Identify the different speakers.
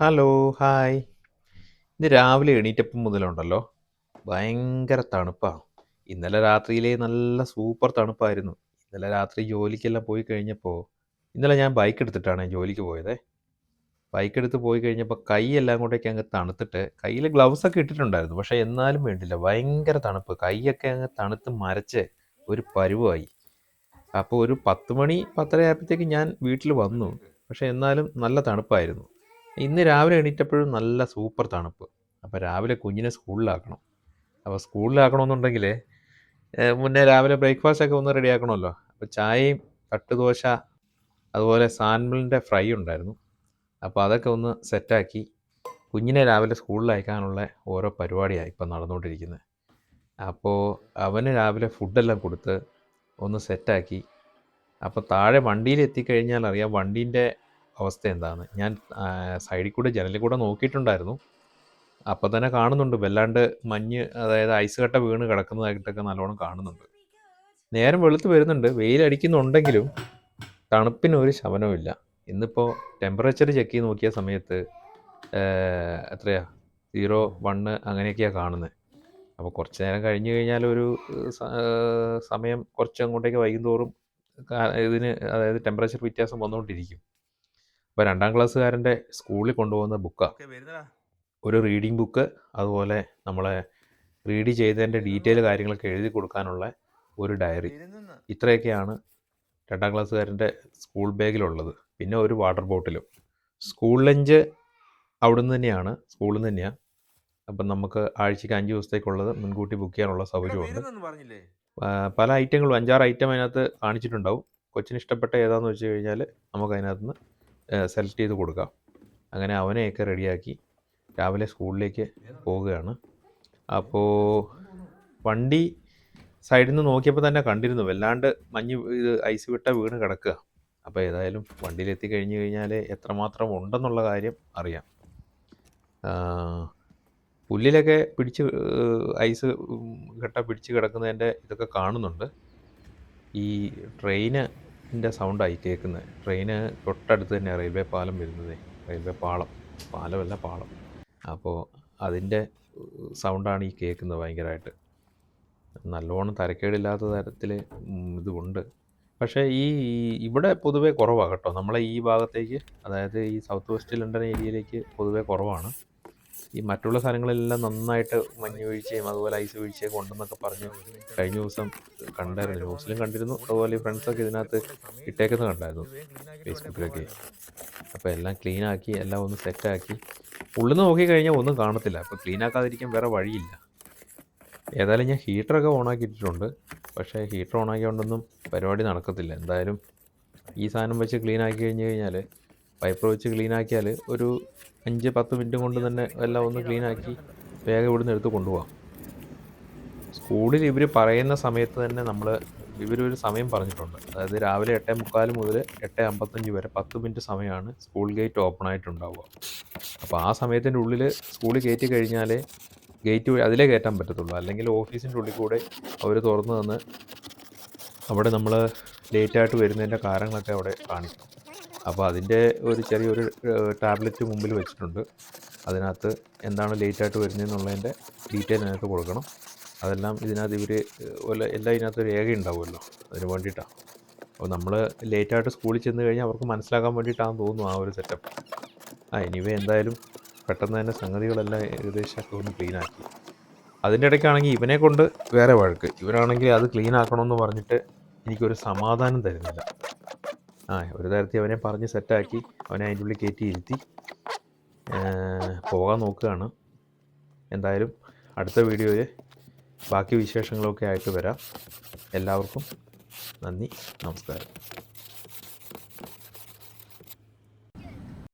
Speaker 1: Hello hi ഇന്ന് രാവിലെ എണീറ്റപ്പം മുതലുണ്ടല്ലോ. ഭയങ്കര തണുപ്പാണ് ഇന്നലെ രാത്രിയിലെ നല്ല സൂപ്പർ തണുപ്പായിരുന്നു. ഇന്നലെ രാത്രി ജോലിക്കെല്ലാം പോയി കഴിഞ്ഞപ്പോൾ ഇന്നലെ ഞാൻ ബൈക്ക് എടുത്തിട്ടാണ് ജോലിക്ക് പോയത്. ബൈക്ക് എടുത്ത് പോയി കഴിഞ്ഞപ്പോൾ കൈ എല്ലാം കൊണ്ടൊക്കെ അങ്ങ് തണുത്തിട്ട് കയ്യിൽ ഗ്ലൗസ് ഒക്കെ ഇട്ടിട്ടുണ്ടായിരുന്നു. പക്ഷേ എന്നാലും വേണ്ടില്ല ഭയങ്കര തണുപ്പ്. കൈയൊക്കെ അങ്ങ് തണുത്ത് മരച്ച് ഒരു പരുവായി. അപ്പോൾ ഒരു പത്ത് മണി പത്തര ആയപ്പോഴത്തേക്ക് ഞാൻ വീട്ടിൽ വന്നു. പക്ഷേ എന്നാലും നല്ല തണുപ്പായിരുന്നു. ഇന്ന് രാവിലെ എണീറ്റപ്പോഴും നല്ല സൂപ്പർ തണുപ്പ്. അപ്പോൾ രാവിലെ കുഞ്ഞിനെ സ്കൂളിലാക്കണം. അപ്പോൾ സ്കൂളിലാക്കണമെന്നുണ്ടെങ്കിൽ മുന്നേ രാവിലെ ബ്രേക്ക്ഫാസ്റ്റ് ഒക്കെ ഒന്ന് റെഡിയാക്കണമല്ലോ അപ്പോൾ ചായയും തട്ടുദോശ അതുപോലെ സാൻമിളിന്റെ ഫ്രൈ ഉണ്ടായിരുന്നു. അപ്പോൾ അതൊക്കെ ഒന്ന് സെറ്റാക്കി കുഞ്ഞിനെ രാവിലെ സ്കൂളിൽ അയക്കാനുള്ള ഓരോ പരിപാടിയാണ് ഇപ്പം നടന്നുകൊണ്ടിരിക്കുന്നത് അപ്പോൾ അവന് രാവിലെ ഫുഡെല്ലാം കൊടുത്ത് ഒന്ന് സെറ്റാക്കി അപ്പോൾ താഴെ വണ്ടിയിൽ എത്തിക്കഴിഞ്ഞാൽ അറിയാം വണ്ടീന്റെ അവസ്ഥ എന്താണ്? ഞാൻ സൈഡിൽ കൂടെ ജനലിൽ കൂടെ നോക്കിയിട്ടുണ്ടായിരുന്നു. അപ്പം തന്നെ കാണുന്നുണ്ട്. വല്ലാണ്ട് മഞ്ഞ് അതായത് ഐസ് കട്ട വീണ് കിടക്കുന്നതായിട്ടൊക്കെ നല്ലോണം കാണുന്നുണ്ട്. നേരം വെളുത്ത് വരുന്നുണ്ട്. വെയിലടിക്കുന്നുണ്ടെങ്കിലും തണുപ്പിന് ഒരു ഇന്നിപ്പോൾ ടെമ്പറേച്ചർ ചെക്ക് ചെയ്ത് നോക്കിയ സമയത്ത് എത്രയാ? സീറോ വണ്ണ് അങ്ങനെയൊക്കെയാണ് കാണുന്നത് അപ്പോൾ കുറച്ച് നേരം കഴിഞ്ഞ് കഴിഞ്ഞാൽ ഒരു സമയം കുറച്ച് അങ്ങോട്ടേക്ക് വൈകുന്തോറും ഇതിന് അതായത് ടെമ്പറേച്ചർ വ്യത്യാസം വന്നുകൊണ്ടിരിക്കും. അപ്പോൾ രണ്ടാം ക്ലാസ്സുകാരന്റെ സ്കൂളിൽ കൊണ്ടുപോകുന്ന ബുക്കാണ് ഒരു റീഡിംഗ് ബുക്ക് അതുപോലെ നമ്മളെ റീഡ് ചെയ്തതിന്റെ ഡീറ്റെയിൽ കാര്യങ്ങളൊക്കെ എഴുതി കൊടുക്കാനുള്ള ഒരു ഡയറി. ഇത്രയൊക്കെയാണ് രണ്ടാം ക്ലാസ്സുകാരന്റെ സ്കൂൾ ബാഗിലുള്ളത്. പിന്നെ ഒരു വാട്ടർ ബോട്ടിലും. സ്കൂൾ ലഞ്ച് അവിടുന്ന് തന്നെയാണ് സ്കൂളിൽ നിന്ന് തന്നെയാണ് അപ്പം നമുക്ക് ആഴ്ചയ്ക്ക് അഞ്ച് ദിവസത്തേക്കുള്ളത് മുൻകൂട്ടി ബുക്ക് ചെയ്യാനുള്ള സൗകര്യമുണ്ട്. പല ഐറ്റങ്ങളും അഞ്ചാറ് ഐറ്റം അതിനകത്ത് കാണിച്ചിട്ടുണ്ടാവും. കൊച്ചിന് ഇഷ്ടപ്പെട്ട ഏതാണെന്ന് വെച്ച് കഴിഞ്ഞാൽ നമുക്ക് അതിനകത്ത് നിന്ന് സെലക്ട് ചെയ്ത് കൊടുക്കാം. അങ്ങനെ അവനെയൊക്കെ റെഡിയാക്കി രാവിലെ സ്കൂളിലേക്ക് പോവുകയാണ്. അപ്പോൾ വണ്ടി സൈഡിൽ നിന്ന് നോക്കിയപ്പോൾ തന്നെ കണ്ടിരുന്നു. വല്ലാണ്ട് മഞ്ഞ് ഇത് ഐസ് വിട്ട വീണ് കിടക്കുക. അപ്പോൾ ഏതായാലും വണ്ടിയിലെത്തി കഴിഞ്ഞ് കഴിഞ്ഞാൽ എത്രമാത്രം ഉണ്ടെന്നുള്ള കാര്യം അറിയാം. പുല്ലിലൊക്കെ പിടിച്ച് ഐസ് ഘട്ട പിടിച്ച് കിടക്കുന്നതിന്റെ ഇതൊക്കെ കാണുന്നുണ്ട്. ഈ ട്രെയിനിന്റെ സൗണ്ടായി കേൾക്കുന്നത് ട്രെയിന് തൊട്ടടുത്ത് തന്നെ റെയിൽവേ പാലം വരുന്നത് റെയിൽവേ പാളം. പാലമല്ല പാളം. അപ്പോൾ അതിന്റെ സൗണ്ടാണ് ഈ കേൾക്കുന്നത് ഭയങ്കരമായിട്ട് നല്ലോണം തരക്കേടില്ലാത്ത തരത്തിൽ ഇതുണ്ട്. പക്ഷേ ഈ ഇവിടെ പൊതുവേ കുറവാണ് കേട്ടോ. നമ്മളെ ഈ ഭാഗത്തേക്ക് അതായത് ഈ സൗത്ത് വെസ്റ്റ് ലണ്ടൻ ഏരിയയിലേക്ക് പൊതുവേ കുറവാണ്. ഈ മറ്റുള്ള സാധനങ്ങളെല്ലാം നന്നായിട്ട് മഞ്ഞ് വീഴ്ചയും അതുപോലെ ഐസ് വീഴ്ചയൊക്കെ ഉണ്ടെന്നൊക്കെ പറഞ്ഞു കഴിഞ്ഞ ദിവസം കണ്ടായിരുന്നു. ന്യൂസിലും കണ്ടിരുന്നു. അതുപോലെ ഫ്രണ്ട്സൊക്കെ ഇതിനകത്ത് ഇട്ടേക്കുന്നത് കണ്ടായിരുന്നു ഫേസ്ബുക്കിലൊക്കെ അപ്പോൾ എല്ലാം ക്ലീൻ ആക്കി എല്ലാം ഒന്ന് സെറ്റാക്കി ഉള്ളിൽ നിന്ന് നോക്കിക്കഴിഞ്ഞാൽ ഒന്നും കാണത്തില്ല. അപ്പോൾ ക്ലീൻ ആക്കാതിരിക്കാൻ വേറെ വഴിയില്ല. ഏതായാലും ഞാൻ ഹീറ്ററൊക്കെ ഓണാക്കിയിട്ടുണ്ട് പക്ഷേ ഹീറ്റർ ഓണാക്കിയോണ്ടൊന്നും പരിപാടി നടക്കത്തില്ല. എന്തായാലും ഈ സാധനം വെച്ച് ക്ലീൻ ആക്കി കഴിഞ്ഞ് കഴിഞ്ഞാൽ പൈപ്പർ വെച്ച് ക്ലീൻ ആക്കിയാൽ ഒരു അഞ്ച് പത്ത് മിനിറ്റ് കൊണ്ട് തന്നെ എല്ലാം ഒന്ന് ക്ലീൻ ആക്കി വേഗം ഇവിടുന്ന് എടുത്ത് കൊണ്ടുപോകാം സ്കൂളിൽ ഇവർ പറയുന്ന സമയത്ത് തന്നെ നമ്മൾ ഇവരൊരു സമയം പറഞ്ഞിട്ടുണ്ട്. അതായത് രാവിലെ എട്ടേ മുക്കാൽ മുതൽ എട്ട് അമ്പത്തഞ്ച് വരെ പത്ത് മിനിറ്റ് സമയമാണ് സ്കൂൾ ഗേറ്റ് ഓപ്പൺ ആയിട്ടുണ്ടാവുക. അപ്പോൾ ആ സമയത്തിന്റെ ഉള്ളിൽ സ്കൂളിൽ കയറ്റി കഴിഞ്ഞാൽ ഗേറ്റ് വഴി അതിലേ കയറ്റാൻ പറ്റത്തുള്ളൂ. അല്ലെങ്കിൽ ഓഫീസിന്റെ ഉള്ളിൽ കൂടെ അവർ തുറന്നു തന്ന് അവിടെ നമ്മൾ ലേറ്റായിട്ട് വരുന്നതിന്റെ കാരണങ്ങളൊക്കെ അവിടെ കാണിക്കും. അപ്പോൾ അതിന്റെ ഒരു ചെറിയൊരു ടാബ്ലറ്റ് മുമ്പിൽ വെച്ചിട്ടുണ്ട്. അതിനകത്ത് എന്താണ് ലേറ്റായിട്ട് വരുന്നതെന്നുള്ളതിന്റെ ഡീറ്റെയിൽ അതിനകത്ത് കൊടുക്കണം. അതെല്ലാം ഇതിനകത്ത് ഇവർ എല്ലാം ഇതിനകത്ത് ഒരു രേഖ ഉണ്ടാവുമല്ലോ അതിന് വേണ്ടിയിട്ടാണ് അപ്പോൾ നമ്മൾ ലേറ്റായിട്ട് സ്കൂളിൽ ചെന്ന് കഴിഞ്ഞാൽ അവർക്ക് മനസ്സിലാക്കാൻ വേണ്ടിയിട്ടാണെന്ന് തോന്നുന്നു ആ ഒരു സെറ്റപ്പ്. ആ എനിവേ എന്തായാലും പെട്ടെന്ന് തന്നെ സംഗതികളെല്ലാം ഏകദേശമൊക്കെ ഒന്ന് ക്ലീൻ ആക്കി. അതിന്റെ ഇടയ്ക്കാണെങ്കിൽ ഇവനെ കൊണ്ട് വേറെ വഴക്ക്. ഇവനാണെങ്കിൽ അത് ക്ലീൻ ആക്കണമെന്ന് പറഞ്ഞിട്ട് എനിക്കൊരു സമാധാനം തരുന്നില്ല. ആ ഒരു തരത്തിൽ അവനെ പറഞ്ഞ് സെറ്റാക്കി. അവനെ അതിന്റെ ഉള്ളിൽ കയറ്റി ഇരുത്തി. പോകാൻ നോക്കുകയാണ്. എന്തായാലും അടുത്ത വീഡിയോയിൽ ബാക്കി വിശേഷങ്ങളൊക്കെ ആയിട്ട് വരാം. എല്ലാവർക്കും നന്ദി നമസ്കാരം.